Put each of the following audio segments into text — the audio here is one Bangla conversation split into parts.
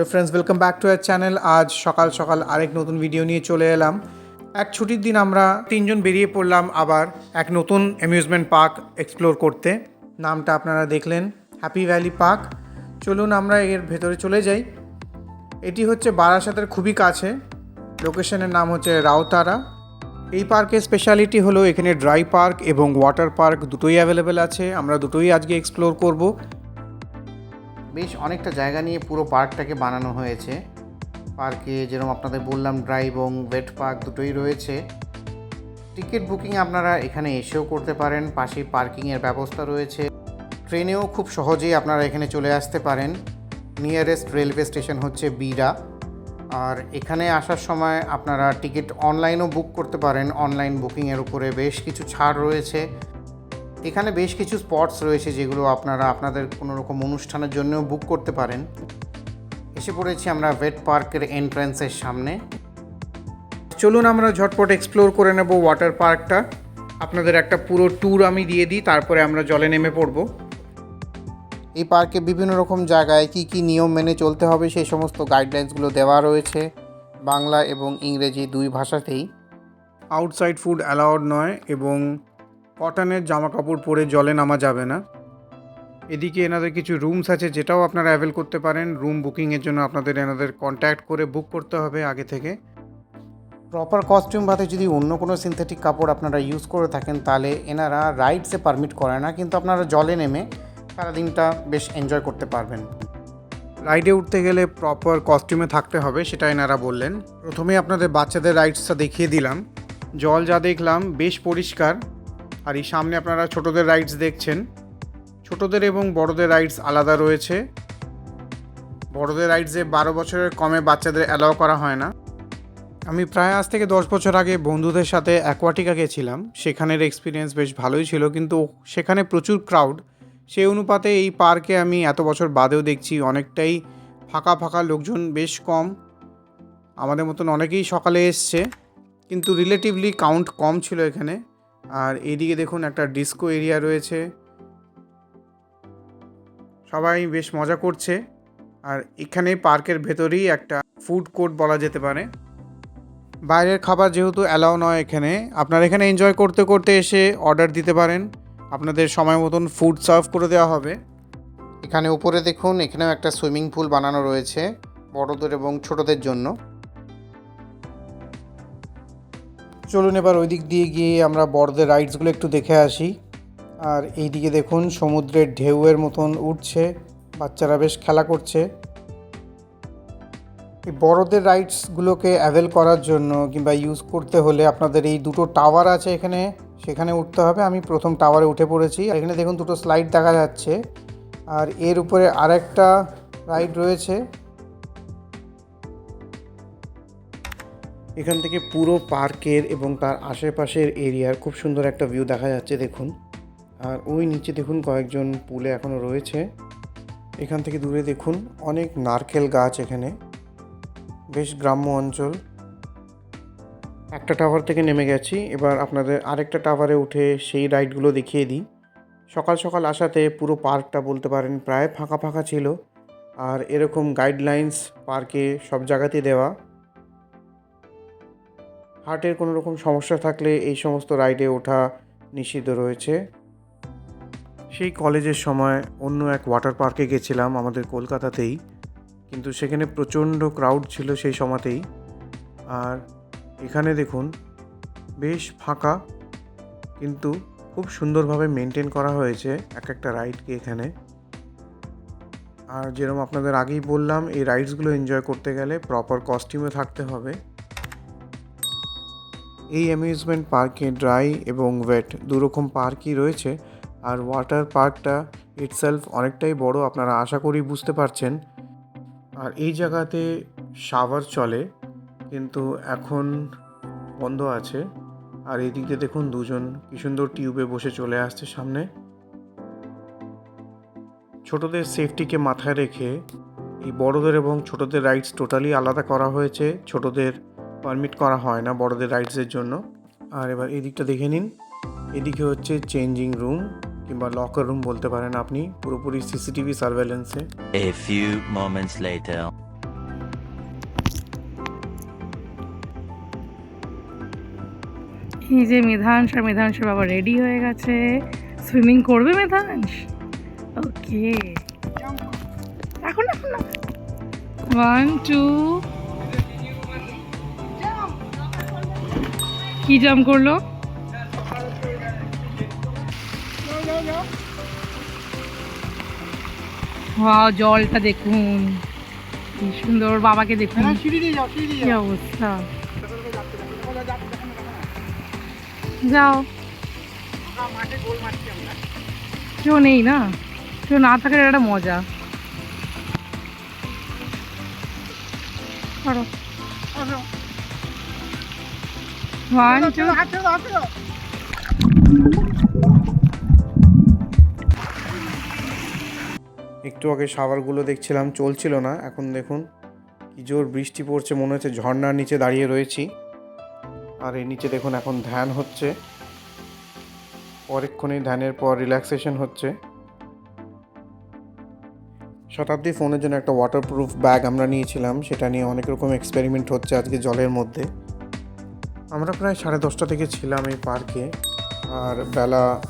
Hello friends welcome back to our channel আজ সকাল সকাল আরেক নতুন ভিডিও নিয়ে চলে এলাম। এক ছুটির দিন আমরা তিনজন বেরিয়ে পড়লাম আবার এক নতুন অ্যামিউজমেন্ট পার্ক এক্সপ্লোর করতে। নামটা আপনারা দেখলেন হ্যাপি ভ্যালি পার্ক চলুন আমরা এর ভেতরে চলে যাই। এটি হচ্ছে বারাসাতের খুবই কাছে। লোকেশনের নাম হচ্ছে রাউতারা। এই পার্কের স্পেশালিটি হলো এখানে ড্রাই পার্ক এবং ওয়াটার পার্ক দুটোই অ্যাভেলেবেল আছে। আমরা দুটোই আজকে এক্সপ্লোর করব। বেশ অনেকটা জায়গা নিয়ে পুরো পার্কটাকে বানানো হয়েছে। পার্কে যেরকম আপনাদের বললাম, ড্রাই এবং ওয়েট পার্ক দুটোই রয়েছে। টিকিট বুকিং আপনারা এখানে এসেও করতে পারেন, পাশে পার্কিংয়ের ব্যবস্থা রয়েছে। ট্রেনেও খুব সহজেই আপনারা এখানে চলে আসতে পারেন। নিয়ারেস্ট রেলওয়ে স্টেশন হচ্ছে বিরা। আর এখানে আসার সময় আপনারা টিকিট অনলাইনও বুক করতে পারেন। অনলাইন বুকিংয়ের উপরে বেশ কিছু ছাড় রয়েছে। এখানে বেশ কিছু স্পটস রয়েছে যেগুলো আপনারা আপনাদের কোনো রকম অনুষ্ঠানের জন্যও বুক করতে পারেন। এসে পড়েছি আমরা ভেট পার্কের এন্ট্রান্সের সামনে। চলুন আমরা ঝটপট এক্সপ্লোর করে নেব ওয়াটার পার্কটা আপনাদের একটা পুরো ট্যুর আমি দিয়ে দিই, তারপরে আমরা জলে নেমে পড়ব। এই পার্কে বিভিন্ন রকম জায়গায় কি কি নিয়ম মেনে চলতে হবে সেই সমস্ত গাইডলাইন্সগুলো দেওয়া রয়েছে। বাংলা এবং ইংরেজি দুই ভাষাতেই। আউটসাইড ফুড অ্যালাউড নয় এবং কটনের জামা কাপড় পরে জলে নামা যাবে না। এদিকে এনাদের কিছু রুমস আছে যেটাও আপনারা অ্যাভেল করতে পারেন। রুম বুকিংয়ের জন্য আপনাদের এনাদের কন্ট্যাক্ট করে বুক করতে হবে আগে থেকে। প্রপার কস্টিউম বাদে যদি অন্য কোনো সিনথেটিক কাপড় আপনারা ইউজ করে থাকেন তাহলে এনারা রাইডসে পারমিট করে না কিন্তু আপনারা জলে নেমে সারাদিনটা বেশ এনজয় করতে পারবেন। রাইডে উঠতে গেলে প্রপার কস্টিউমে থাকতে হবে সেটা এনারা বললেন। প্রথমেই আপনাদের বাচ্চাদের রাইডসটা দেখিয়ে দিলাম। জল যা দেখলাম বেশ পরিষ্কার। আর এই সামনে আপনারা ছোটদের রাইডস দেখছেন। ছোটদের এবং বড়দের রাইডস আলাদা রয়েছে। বড়দের রাইডসে বারো বছরের কমে বাচ্চাদের অ্যালাউ করা হয় না। আমি প্রায় আজ থেকে দশ বছর আগে বন্ধুদের সাথে অ্যাকোয়াটিকা গেছিলাম। সেখানের এক্সপিরিয়েন্স বেশ ভালোই ছিল, কিন্তু সেখানে প্রচুর ক্রাউড সেই অনুপাতে এই পার্কে আমি এত বছর বাদেও দেখছি অনেকটাই ফাঁকা ফাঁকা লোকজন বেশ কম। আমাদের মতন অনেকেই সকালে এসছে, কিন্তু রিলেটিভলি কাউন্ট কম ছিল এখানে। আর এইদিকে দেখুন একটা ডিস্কো এরিয়া রয়েছে। সবাই বেশ মজা করছে। আর এখানে পার্কের ভেতরেই একটা ফুড কোর্ট বলা যেতে পারে। বাইরের খাবার যেহেতু অ্যালাউ নয় এখানে, আপনারা এখানে এনজয় করতে করতে এসে অর্ডার দিতে পারেন। আপনাদের সময় মতন ফুড সার্ভ করে দেওয়া হবে। এখানে উপরে দেখুন, এখানেও একটা সুইমিং পুল বানানো রয়েছে, বড়দের এবং ছোটদের জন্য। চলুন এবার ওই দিক দিয়ে গিয়ে আমরা বড়দের রাইডসগুলো একটু দেখে আসি। আর এই দিকে দেখুন, সমুদ্রের ঢেউয়ের মতন উঠছে, বাচ্চারা বেশ খেলা করছে। এই বড়দের রাইডসগুলোকে অ্যাভেল করার জন্য কিংবা ইউজ করতে হলে আপনাদের এই দুটো টাওয়ার আছে এখানে, সেখানে উঠতে হবে। আমি প্রথম টাওয়ারে উঠে পড়েছি। আর এখানে দেখুন দুটো স্লাইড দেখা যাচ্ছে। আর এর উপরে আরেকটা রাইড রয়েছে। এখান থেকে পুরো পার্কের এবং তার আশেপাশের এরিয়ার খুব সুন্দর একটা ভিউ দেখা যাচ্ছে, দেখুন। আর ওই নিচে দেখুন, কয়েকজন পুলে এখনও রয়েছে। এখান থেকে দূরে দেখুন, অনেক নারকেল গাছ এখানে। বেশ গ্রাম্য অঞ্চল। একটা টাওয়ার থেকে নেমে গেছি। এবার আপনাদের আরেকটা টাওয়ারে উঠে সেই রাইডগুলো দেখিয়ে দিই। সকাল সকাল আসাতে পুরো পার্কটা বলতে পারেন প্রায় ফাঁকা ফাঁকা ছিল। আর এরকম গাইডলাইন্স পার্কে সব জায়গাতেই দেওয়া। হার্টের কোনো রকম সমস্যা থাকলে এই সমস্ত রাইডে ওঠা নিষিদ্ধ রয়েছে। সেই কলেজের সময় অন্য এক ওয়াটার পার্কে গেছিলাম আমাদের কলকাতাতেই, কিন্তু সেখানে প্রচণ্ড ক্রাউড ছিল সেই সময়তেই। আর এখানে দেখুন, বেশ ফাঁকা, কিন্তু খুব সুন্দরভাবে মেনটেন করা হয়েছে এক একটা রাইডকে এখানে। আর যেরকম আপনাদের আগেই বললাম, এই রাইডসগুলো এনজয় করতে গেলে প্রপার কস্টিউমে থাকতে হবে। এই অ্যামিউজমেন্ট পার্কে ড্রাই এবং ওয়েট দুরকম পার্কই রয়েছে আর ওয়াটার পার্কটা ইটসেলফ অনেকটাই বড়, আপনারা আশা করি বুঝতে পারছেন। আর এই জায়গাতে শাওয়ার চলে, কিন্তু এখন বন্ধ আছে। আর এই দিক দিয়ে দেখুন দুজন, কি সুন্দর টিউবে বসে চলে আসছে সামনে। ছোটদের সেফটিকে মাথায় রেখে এই বড়দের এবং ছোটদের রাইডস টোটালি আলাদা করা হয়েছে। ছোটদের পারমিট করা হয় না বড়দের রাইডসের জন্য। আর এবার এদিকটা দেখে নিন। এদিকে হচ্ছে চেঞ্জিং রুম কিংবা লকার রুম বলতে পারেন আপনি। পুরোপুরি সিসিটিভি সার্ভেলেন্সে এ। ফিউ মোমেন্টস লেটার এই যে মেধাংশ আর মেধাংশের বাবা রেডি হয়ে গেছে। সুইমিং করবে মেধাংশ? ওকে এখন এখন ওয়ান টু কি জাম্প করল? ওয়াও জলটা দেখুন। কি সুন্দর বাবাকে দেখুন। কি অবস্থা। যাও। কেউ নেই না? কেউ না থাকলে একটা মজা। করো ওয়ান টু একটু আগে সাওয়ারগুলো দেখছিলাম চলছিল না এখন দেখুন কি জোর বৃষ্টি পড়ছে মনে হচ্ছে ঝর্ণার নিচে দাঁড়িয়ে রয়েছি। আর এই নিচে দেখুন এখন ধ্যান হচ্ছে। পরেক্ষণে ধ্যানের পর রিল্যাক্সেশন হচ্ছে। শতাব্দী ফোনের জন্য একটা ওয়াটারপ্রুফ ব্যাগ আমরা নিয়েছিলাম সেটা নিয়ে অনেক রকম এক্সপেরিমেন্ট হচ্ছে আজকে জলের মধ্যে। আমরা প্রায় সাড়ে দশটা থেকে ছিলাম এই পার্কে আর বেলা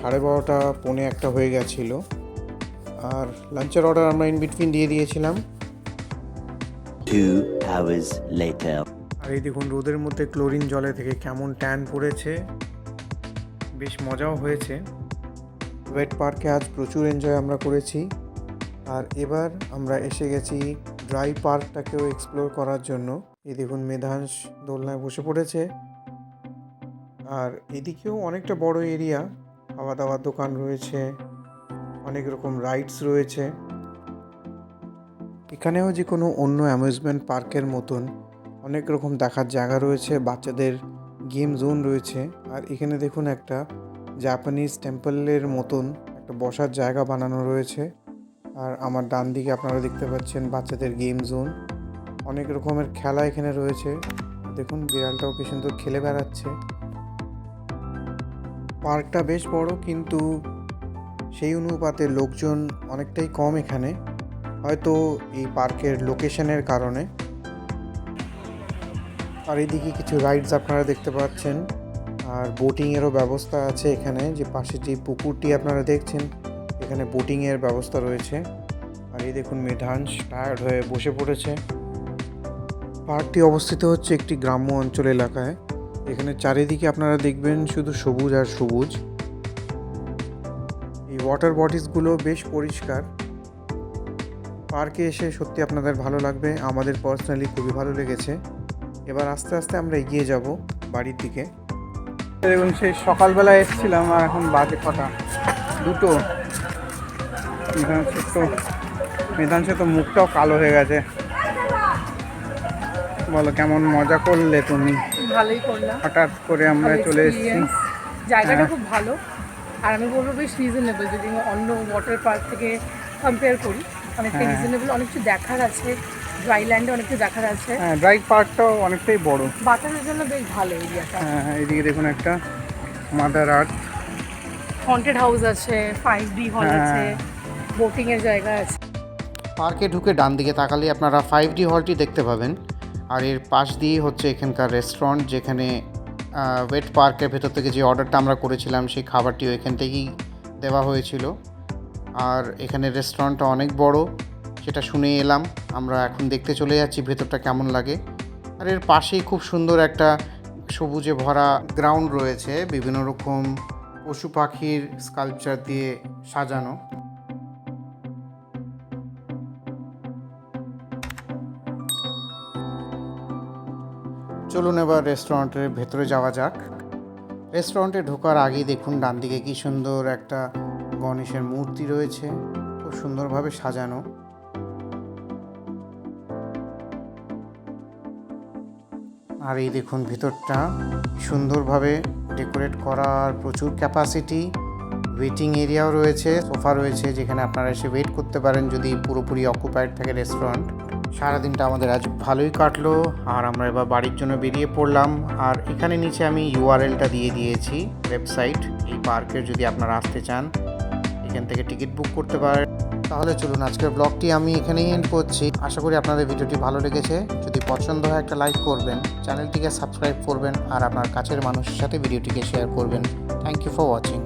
সাড়ে বারোটা পৌনে একটা হয়ে গেছিল। আর লাঞ্চের অর্ডার আমরা ইন বিটুইন দিয়ে দিয়েছিলাম। Two hours later. আর এই দেখুন রোদের মধ্যে ক্লোরিন জলে থেকে কেমন ট্যান পড়েছে। বেশ মজাও হয়েছে। ওয়েট পার্কে আজ প্রচুর এনজয় আমরা করেছি। আর এবার আমরা এসে গেছি ড্রাই পার্কটাকেও এক্সপ্লোর করার জন্য। এই দেখুন মেধাংশ দোলনায় বসে পড়েছে। আর এদিকেও অনেকটা বড় এরিয়া খাওয়া দাওয়ার দোকান রয়েছে, অনেক রকম রাইডস রয়েছে। এখানেও যে কোনো অন্য অ্যামিউজমেন্ট পার্কের মতন অনেক রকম দেখার জায়গা রয়েছে, বাচ্চাদের গেম জোন রয়েছে। আর এখানে দেখুন একটা জাপানিজ টেম্পলের মতন একটা বসার জায়গা বানানো রয়েছে। আর আমার ডান দিকে আপনারা দেখতে পাচ্ছেন বাচ্চাদের গেম জোন অনেক রকমের খেলা এখানে রয়েছে। দেখুন, বিড়ালটাও কি সুন্দর খেলে বেড়াচ্ছে। পার্কটা বেশ বড়, কিন্তু সেই অনুপাতে লোকজন অনেকটাই কম এখানে। হয়তো এই পার্কের লোকেশনের কারণে। আর এদিকে কিছু রাইডস আপনারা দেখতে পাচ্ছেন। আর বোটিংয়েরও ব্যবস্থা আছে এখানে। যে পাশে যে পুকুরটি আপনারা দেখছেন এখানে বোটিংয়ের ব্যবস্থা রয়েছে। আর এই দেখুন মেধাংশ টায়ার্ড হয়ে বসে পড়েছে। পার্কটি অবস্থিত হচ্ছে একটি গ্রাম্য অঞ্চল এলাকায়। এখানে চারিদিকে আপনারা দেখবেন শুধু সবুজ আর সবুজ। এই ওয়াটার বডিসগুলো বেশ পরিষ্কার। পার্কে এসে সত্যি আপনাদের ভালো লাগবে। আমাদের পার্সোনালি খুবই ভালো লেগেছে। এবার আস্তে আস্তে আমরা এগিয়ে যাব বাড়ির দিকে। দেখুন, সেই সকালবেলা এসেছিলাম আর এখন বাজে কটা? দুটো। মেধাংশের তো মেধাংশের তো মুখটাও কালো হয়ে গেছে। বলো কেমন মজা করলে তুমি? ভালোই করলাম। হঠাৎ করে আমরা চলে এসেছি। জায়গাটা হ্যাঁ। খুব ভালো। আর আমি বলব বেশ রিজনেবল যদি অন্য ওয়াটার পার্ক থেকে কম্পেয়ার করি অনেকটা হ্যাঁ। রিজনেবল অনেক কিছু দেখার আছে। ড্রাইল্যান্ডে অনেক কিছু দেখার আছে। হ্যাঁ ড্রাইভ পার্কটাও অনেকটাই বড়। বাচ্চাদের জন্য বেশ ভালো এরিয়াটা হ্যাঁ হ্যাঁ, এদিকে দেখুন একটা মাদার আর্থ হন্টেড হাউস আছে ফাইভ ডি হল হ্যাঁ। আছে। বোটিং এর জায়গা আছে। পার্কে ঢুকে ডান দিকে তাকালে আপনারা ফাইভ ডি হলটি দেখতে পাবেন। আর এর পাশ দিয়েই হচ্ছে এখানকার রেস্টুরেন্ট যেখানে ওয়েট পার্কের ভেতর থেকে যে অর্ডারটা আমরা করেছিলাম, সেই খাবারটিও এখান থেকেই দেওয়া হয়েছিল। আর এখানে রেস্টুরেন্টটা অনেক বড়, সেটা শুনে এলাম। আমরা এখন দেখতে চলে যাচ্ছি ভেতরটা কেমন লাগে। আর এর পাশেই খুব সুন্দর একটা সবুজে ভরা গ্রাউন্ড রয়েছে, বিভিন্ন রকম পশু পাখির স্কাল্পচার দিয়ে সাজানো। চলুন এবার রেস্টুরেন্টের ভেতরে যাওয়া যাক। রেস্টুরেন্টে ঢোকার আগেই দেখুন ডান দিকে কি সুন্দর একটা গণেশের মূর্তি রয়েছে, খুব সুন্দরভাবে সাজানো। আর এই দেখুন ভিতরটা সুন্দরভাবে ডেকোরেট করার প্রচুর ক্যাপাসিটি ওয়েটিং এরিয়াও রয়েছে, সোফা রয়েছে, যেখানে আপনারা এসে ওয়েট করতে পারেন যদি পুরোপুরি অকুপাইড থাকে রেস্টুরেন্ট সারাদিনটা আমাদের আজ ভালোই কাটলো। আর আমরা এবার বাড়ির জন্য বেরিয়ে পড়লাম। আর এখানে নিচে আমি ইউআরএলটা দিয়ে দিয়েছি ওয়েবসাইট এই পার্কের যদি আপনারা আসতে চান, এখান থেকে টিকিট বুক করতে পারেন। তাহলে চলুন, আজকের ব্লগটি আমি এখানেই এন্ড করছি। আশা করি আপনাদের ভিডিওটি ভালো লেগেছে। যদি পছন্দ হয় একটা লাইক করবেন চ্যানেলটিকে সাবস্ক্রাইব করবেন, আর আপনার কাছের মানুষের সাথে ভিডিওটিকে শেয়ার করবেন। Thank you for watching